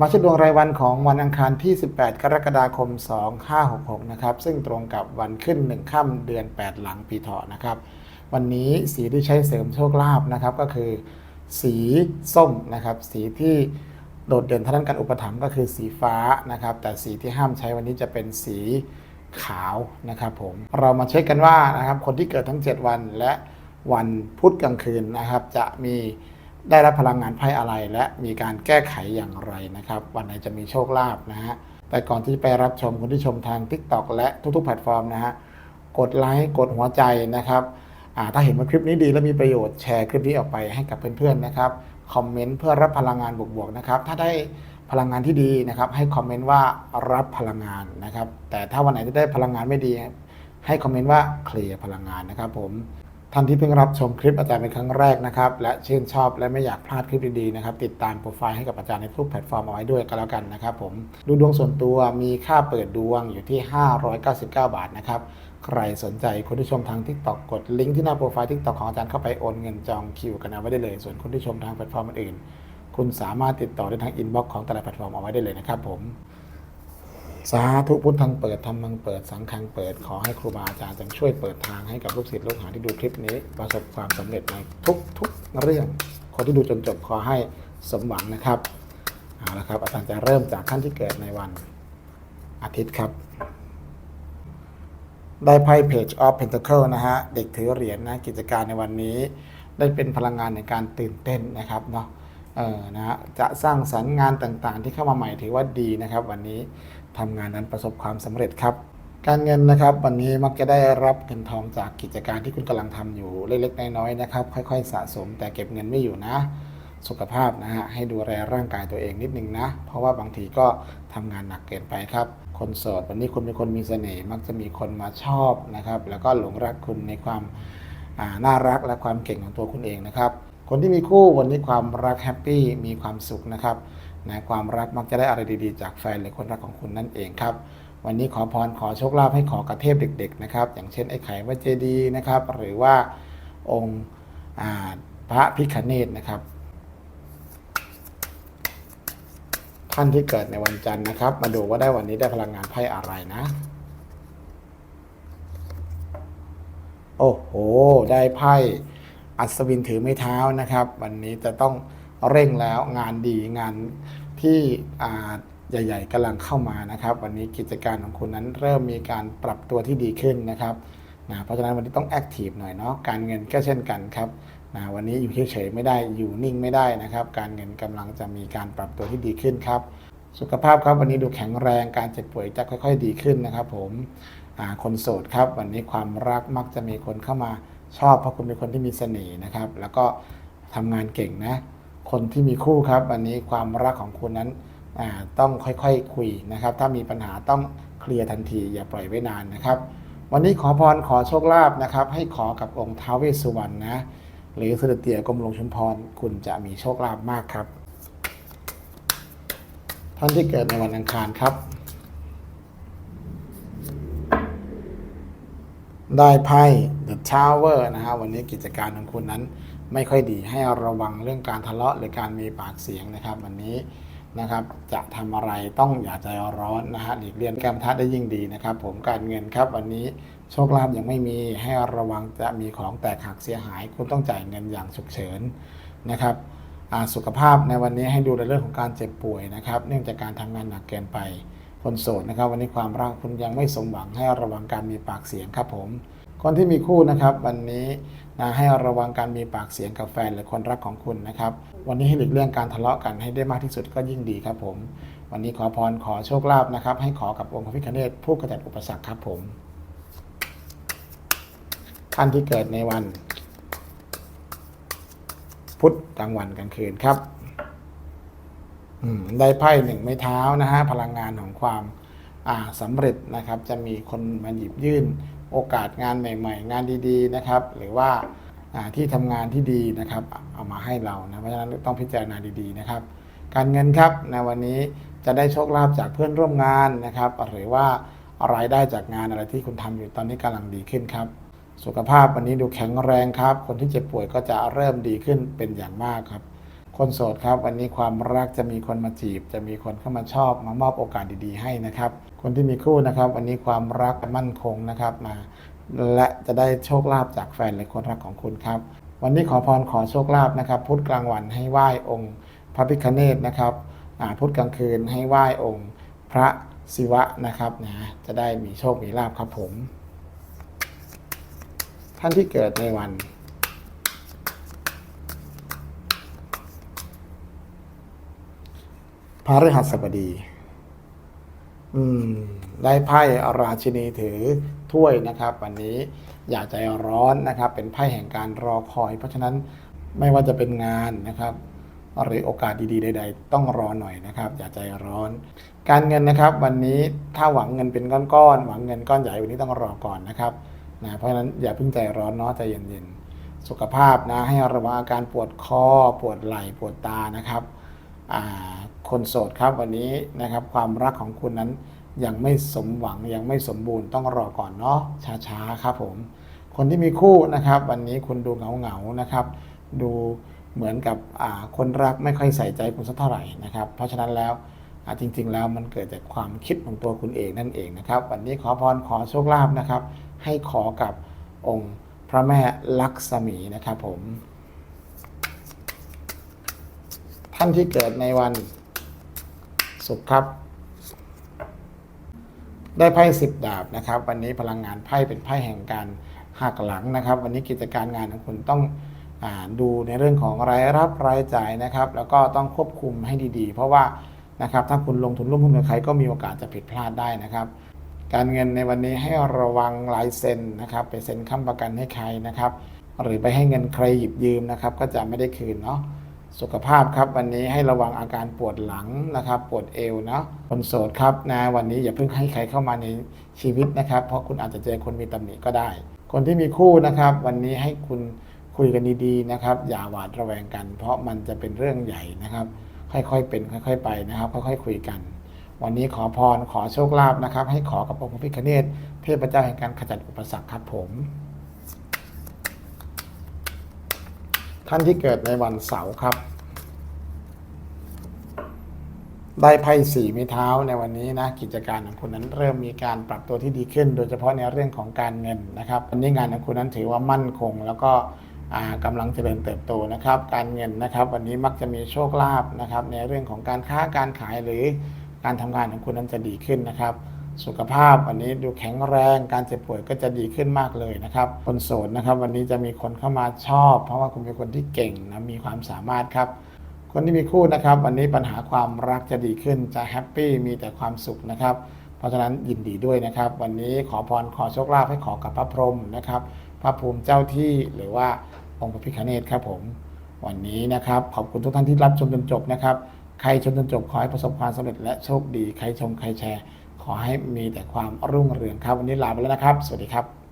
มาเช็คดวงรายวันของวันอังคารที่ 18 กรกฎาคม 2566 นะครับ ซึ่งตรงกับวันขึ้น 1 ค่ำเดือน 8 หลังปีเถาะนะครับ วันนี้สีที่ใช้เสริมโชคลาภนะครับ ก็คือ สีส้มนะครับ สีที่โดดเด่นทางด้านการอุปถัมภ์ก็คือสีฟ้านะครับ แต่สีที่ห้ามใช้วันนี้จะเป็นสีขาวนะครับผม เรามาเช็คกันว่านะครับ คนที่เกิดทั้ง 7 วันและวันพุธกลางคืนนะครับ จะมี ได้รับพลังงานไพ่อะไร และมีการแก้ไขอย่างไรนะครับ วันไหนจะมีโชคลาภนะฮะแต่ก่อนที่จะไปรับชมคนที่ชมทาง TikTok และทุกๆแพลตฟอร์มนะฮะกดไลค์กดหัวใจนะครับถ้าเห็นว่าคลิปนี้ดีและมีประโยชน์แชร์คลิปนี้ออกไปให้กับเพื่อนๆนะครับคอมเมนต์เพื่อรับพลังงานบวกๆนะครับถ้าได้พลังงานที่ดีนะครับ ให้คอมเมนต์ว่ารับพลังงานนะครับ แต่ถ้าวันไหนที่ได้พลังงานไม่ดี ให้คอมเมนต์ว่าเคลียร์พลังงานนะครับผม ท่านที่เพิ่งรับชมคลิปอาจารย์เป็นครั้งแรกนะครับ และชื่นชอบและไม่อยากพลาดคลิปดีๆนะครับติดตามโปรไฟล์ให้กับอาจารย์ในทุกแพลตฟอร์มเอาไว้ด้วยก็แล้วกันนะครับผมดูดวงส่วนตัวมีค่าเปิดดวงอยู่ที่ 599 บาทนะครับใครสนใจคนที่ชมทาง TikTok กดลิงก์ที่หน้าโปรไฟล์ TikTok ของอาจารย์เข้าไปโอนเงินจองคิวกันเอาไว้ได้เลย ส่วนคนที่ชมทางแพลตฟอร์มอื่น คุณสามารถติดต่อได้ทางอินบ็อกซ์ของแต่ละแพลตฟอร์มเอาไว้ได้เลยนะครับผม สาธุพุทธังเปิดธรรมังเปิดสังฆังเปิดขอให้ครูบาอาจารย์จงช่วยเปิดทางให้กับลูกศิษย์ลูกหาที่ดูคลิปนี้ ประสบความสำเร็จในทุกๆเรื่องคนที่ดูจนจบขอให้สมหวังนะครับเอาละครับอาจารย์จะเริ่มจากขั้นที่เกิดในวันอาทิตย์ครับ ได้ไพ่ Page of Pentacle นะฮะ เด็กถือเหรียญนะกิจการในวันนี้ได้เป็นพลังงานในการตื่นเต้นนะครับเนาะเออนะฮะจะสร้างสรรค์งานต่างๆ ที่เข้ามาใหม่ถือว่าดีนะครับ วันนี้ ทำงานนั้นประสบความสำเร็จครับ การเงินนะครับวันนี้มักจะได้รับเงินทองจากกิจการที่คุณกำลังทำอยู่เล็กๆน้อยๆนะครับ ค่อยๆ สะสม แต่เก็บเงินไม่อยู่นะ สุขภาพนะฮะให้ดูแลร่างกายตัวเองนิดนึงนะ เพราะว่าบางทีก็ทำงานหนักเกินไปครับคนโสดวันนี้คุณเป็นคนมีเสน่ห์มักจะมีคนมาชอบนะครับ แล้วก็หลงรักคุณในความาน่ารักและความเก่งของตัวคุณเองนะครับ คนที่มีคู่วันนี้ความรักแฮปปี้มีความสุขนะครับ นะความรักมักจะได้อะไรดีๆ จากแฟนหรือคนรักของคุณนั่นเองครับวันนี้ขอพรขอโชคลาภให้ขอกระเทพเด็ก ๆ นะครับ อย่างเช่นไอ้ไข่วัดเจดีนะครับ หรือว่าองค์พระพิคเนตนะครับ ท่านที่เกิดในวันจันทร์นะครับ มาดูว่าได้วันนี้ได้พลังงานไพ่อะไรนะ โอ้โห ได้ไพ่อัศวินถือไม้เท้านะครับ วันนี้จะต้อง เร่งแล้วงานดีงานที่ใหญ่ ๆกำลังเข้ามานะครับ วันนี้กิจการของคุณนั้นเริ่มมีการปรับตัวที่ดีขึ้นนะครับนะเพราะฉะนั้นวันนี้ต้องแอคทีฟหน่อยเนาะการเงินก็เช่นกันครับนะวันนี้อยู่เฉยๆไม่ได้อยู่นิ่งไม่ได้นะครับ การเงินกำลังจะมีการปรับตัวที่ดีขึ้นครับ สุขภาพครับวันนี้ดูแข็งแรงการเจ็บป่วยจะค่อยๆดีขึ้นนะครับ ผมคนโสดครับ วันนี้ความรักมักจะมีคนเข้ามาชอบเพราะคุณเป็นคนที่มีเสน่ห์นะครับ แล้วก็ทำงานเก่งนะ คนที่มีคู่ครับ วันนี้ความรักของคุณนั้นต้องค่อยๆคคุยนะครับ ถ้ามีปัญหาต้องเคลียร์ทันที อย่าปล่อยไว้นานนะครับ วันนี้ขอพรขอโชคลาภนะครับ ให้ขอกับองค์ท้าวเวสสุวรรณนะหรือเสด็จเตี่ยกรมหลวงชุมพรคุณจะมีโชคลาภมากครับท่านที่เกิดในวันอังคารครับ ได้ไพ่ The Tower นะฮะวันนี้กิจการของคุณนั้นไม่ค่อยดีให้ระวังเรื่องการทะเลาะหรือการมีปากเสียงนะครับ วันนี้นะครับจะทำอะไรต้องอย่าใจร้อนนะฮะหลีกเลี่ยงแกมทัดได้ยิ่งดีนะครับ ผมการเงินครับวันนี้โชคลาภยังไม่มีให้ระวังจะมีของแตกหักเสียหาย คุณต้องจ่ายเงินอย่างฉุกเฉินนะครับสุขภาพในวันนี้ให้ดูในเรื่องของการเจ็บป่วยนะครับ เนื่องจากการทำงานหนักเกินไปคนโสดนะครับ วันนี้ความรักคุณยังไม่สมหวังให้ระวังการมีปากเสียงครับผม คนที่มีคู่นะครับวันนี้นะให้ระวังการมีปากเสียงกับแฟนหรือคนรักของคุณนะครับ วันนี้ให้หลีกเลี่ยงการทะเลาะกันให้ได้มากที่สุดก็ยิ่งดีครับผม วันนี้ขอพรขอโชคลาภนะครับ ให้ขอกับองค์พระพิฆเนศผู้กระจัดอุปสรรคครับผม ท่านที่เกิดในวัน พุธกลางวันกลางคืนครับได้ไพ่หนึ่งไม้เท้านะฮะพลังงานของความอ่าสำเร็จนะครับ จะมีคนมาหยิบยื่น โอกาสงานใหม่ ๆ งานดีๆนะครับ หรือว่าที่ทำงานที่ดีนะครับ เอามาให้เรานะเพราะฉะนั้นต้องพิจารณาดีๆนะครับ การเงินครับในวันนี้จะได้โชคลาภจากเพื่อนร่วมงานนะครับ หรือว่ารายได้จากงานอะไรที่คุณทำอยู่ตอนนี้กำลังดีขึ้นครับ สุขภาพวันนี้ดูแข็งแรงครับ คนที่เจ็บป่วยก็จะเริ่มดีขึ้นเป็นอย่างมากครับ คนโสดครับวันนี้ความรักจะมีคนมาจีบ จะมีคนเข้ามาชอบมามอบโอกาสดีๆให้นะครับ คนที่มีคู่นะครับ วันนี้ความรักมั่นคงนะครับมา และจะได้โชคลาภจากแฟนหรือคนรักของคุณครับ วันนี้ขอพรขอโชคลาภนะครับ พุธกลางวันให้ไหว้องค์ พระพิฆเนศนะครับพุธกลางคืนให้ไหว้องค์ พระศิวะนะครับนะจะได้มีโชคมีลาภครับผม ท่านที่เกิดในวัน พระฤหัสบดี อืม ได้ไพ่ราชินีถือถ้วยนะครับ วันนี้อย่าใจร้อนนะครับ เป็นไพ่แห่งการรอคอย เพราะฉะนั้นไม่ว่าจะเป็นงานนะครับหรือโอกาสดีๆใด ๆ ต้องรอหน่อยนะครับ อย่าใจร้อน การเงินนะครับ วันนี้ถ้าหวังเงินเป็นก้อนๆหวังเงินก้อนใหญ่วันนี้ต้องรอก่อนนะครับนะเพราะฉะนั้นอย่าเพิ่งใจร้อนเนาะใจเย็นๆสุขภาพนะให้ระวังอาการปวดคอปวดไหล่ปวดตานะครับอ่า คนโสดครับวันนี้นะครับ ความรักของคุณนั้นยังไม่สมหวังยังไม่สมบูรณ์ต้องรอก่อนเนาะช้าๆครับผม คนที่มีคู่นะครับ วันนี้คุณดูเหงาๆนะครับ ดูเหมือนกับคนรักไม่ค่อยใส่ใจคุณสักเท่าไหร่นะครับ เพราะฉะนั้นแล้วจริง ๆ แล้วมันเกิดจากความคิดของตัวคุณเองนั่นเองนะครับ วันนี้ขอพรขอโชคลาภนะครับ ให้ขอกับองค์พระแม่ลักษมีนะครับผม ท่านที่เกิดในวัน ศุกร์ครับ ได้ไพ่สิบดาบนะครับ วันนี้พลังงานไพ่เป็นไพ่แห่งการหักหลังนะครับ วันนี้กิจการงานของคุณต้องอดูในเรื่องของรายรับรายจ่ายนะครับ แล้วก็ต้องควบคุมให้ดีๆ เพราะว่านะครับถ้าคุณลงทุนร่วมหุ้นกับใครก็มีโอกาสจะผิดพลาดได้นะครับการเงินในวันนี้ให้ระวังลายเซ็นนะครับไปเซ็นค้ำประกันให้ใครนะครับ หรือไปให้เงินใครหยิบยืมนะครับ ก็จะไม่ได้คืนเนาะ สุขภาพครับวันนี้ให้ระวังอาการปวดหลังนะครับ ปวดเอวเนาะคนโสดครับนะวันนี้อย่าเพิ่งให้ใครเข้ามาในชีวิตนะครับ เพราะคุณอาจจะเจอคนมีตำหนิก็ได้ คนที่มีคู่นะครับ วันนี้ให้คุณคุยกันดีๆนะครับ อย่าหวาดระแวงกัน เพราะมันจะเป็นเรื่องใหญ่นะครับ ค่อยๆเป็นค่อย ๆ ไปนะครับ ค่อยๆคุยกัน วันนี้ขอพรขอโชคลาภนะครับ ให้ขอกับองค์พระพิฆเนศเทพเจ้าแห่งการขจัดอุปสรรคครับผม ท่านที่เกิดในวันเสาร์ครับ ได้ไพ่สีไม้เท้าในวันนี้นะกิจการของคุณนั้นเริ่มมีการปรับตัวที่ดีขึ้น โดยเฉพาะในเรื่องของการเงินนะครับวันนี้งานของคุณนั้นถือว่ามั่นคง แล้วก็อ่ากำลังเจริญเติบโตนะครับ การเงินนะครับ วันนี้มักจะมีโชคลาภนะครับ ในเรื่องของการค้าการขายหรือการทำงานของคุณนั้นจะดีขึ้นนะครับ สุขภาพวันนี้ดูแข็งแรงการเจ็บป่วยก็จะดีขึ้นมากเลยนะครับ คนโสดนะครับ วันนี้จะมีคนเข้ามาชอบ เพราะว่าคุณเป็นคนที่เก่งนะมีความสามารถครับ คนที่มีคู่นะครับ วันนี้ปัญหาความรักจะดีขึ้นจะแฮปปี้มีแต่ความสุขนะครับ เพราะฉะนั้นยินดีด้วยนะครับ วันนี้ขอพรขอโชคลาภให้ขอกับพระพรหมนะครับ พระภูมิเจ้าที่หรือว่าองค์พระพิฆเนศครับผม วันนี้นะครับ ขอบคุณทุกท่านที่รับชมจนจบนะครับใครชมจนจบขอให้ประสบความสำเร็จและโชคดีใครชมใครแชร์ ขอให้มีแต่ความรุ่งเรืองครับ วันนี้ลาไปแล้วนะครับ สวัสดีครับ